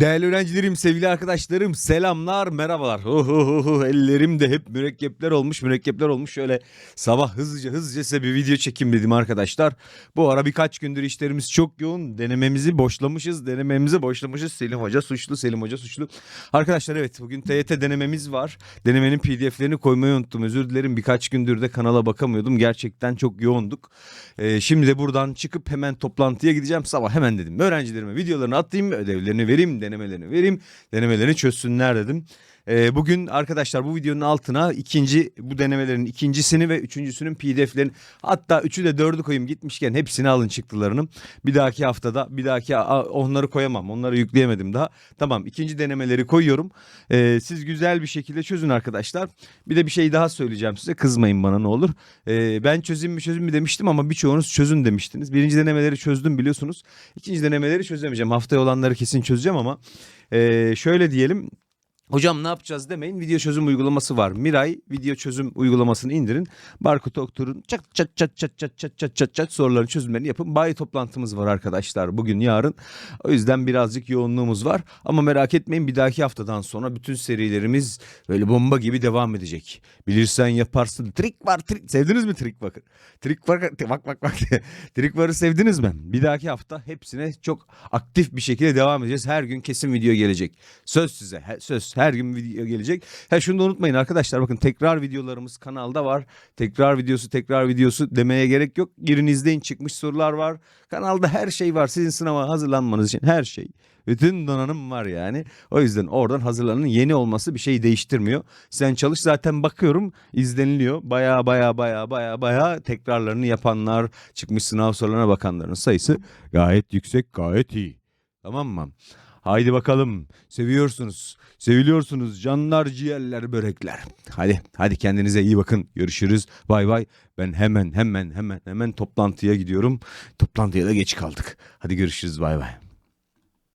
Değerli öğrencilerim, sevgili arkadaşlarım, selamlar, merhabalar. Ohohoho, ellerim de hep mürekkepler olmuş, mürekkepler olmuş. Şöyle sabah hızlıca hızlıca size bir video çekeyim dedim arkadaşlar. Bu ara birkaç gündür işlerimiz çok yoğun. Denememizi boşlamışız, denememizi boşlamışız. Selim Hoca suçlu, Selim Hoca suçlu. Arkadaşlar evet bugün TYT denememiz var. Denemenin pdf'lerini koymayı unuttum. Özür dilerim birkaç gündür de kanala bakamıyordum. Gerçekten çok yoğunduk. Ee, şimdi de buradan çıkıp hemen toplantıya gideceğim. Sabah hemen dedim öğrencilerime videolarını atayım, ödevlerini vereyim, denemelerini vereyim, denemelerini çözsünler dedim. Ee, bugün arkadaşlar bu videonun altına ikinci bu denemelerin ikincisini ve üçüncüsünün pdf'lerini hatta üçü de dördü koyayım gitmişken hepsini alın çıktılarını. Bir dahaki haftada bir dahaki onları koyamam onları yükleyemedim daha. Tamam ikinci denemeleri koyuyorum. Ee, siz güzel bir şekilde çözün arkadaşlar. Bir de bir şey daha söyleyeceğim size kızmayın bana ne olur. Ee, ben çözeyim mi çözeyim mi demiştim ama birçoğunuz çözün demiştiniz. Birinci denemeleri çözdüm biliyorsunuz. İkinci denemeleri çözemeyeceğim. Haftaya olanları kesin çözeceğim ama şöyle diyelim. Hocam ne yapacağız demeyin. Video çözüm uygulaması var. Miray video çözüm uygulamasını indirin. Barkod okturun. Çat çat çat çat çat çat çat çat çat soruların çözümlerini yapın. Bayi toplantımız var arkadaşlar bugün yarın. O yüzden birazcık yoğunluğumuz var. Ama merak etmeyin bir dahaki haftadan sonra bütün serilerimiz böyle bomba gibi devam edecek. Bilirsen yaparsın. Trik var. Trik. Sevdiniz mi trik bakın? Trik var. Bak bak bak. trik varı sevdiniz mi? Bir dahaki hafta hepsine çok aktif bir şekilde devam edeceğiz. Her gün kesin video gelecek. Söz size. Söz. Her gün video gelecek. Ha şunu da unutmayın arkadaşlar. Bakın tekrar videolarımız kanalda var. Tekrar videosu tekrar videosu demeye gerek yok. Girin izleyin. Çıkmış sorular var. Kanalda her şey var. Sizin sınava hazırlanmanız için her şey. Bütün donanım var yani. O yüzden oradan hazırlanın. Yeni olması bir şey değiştirmiyor. Sen çalış zaten bakıyorum izleniliyor. Baya baya baya baya baya tekrarlarını yapanlar, çıkmış sınav sorularına bakanların sayısı gayet yüksek, gayet iyi. Tamam mı? Haydi bakalım. Seviyorsunuz. Seviliyorsunuz. Canlar, ciğerler, börekler. Hadi, hadi kendinize iyi bakın. Görüşürüz. Bay bay. Ben hemen hemen hemen hemen toplantıya gidiyorum. Toplantıya da geç kaldık. Hadi görüşürüz. Bay bay.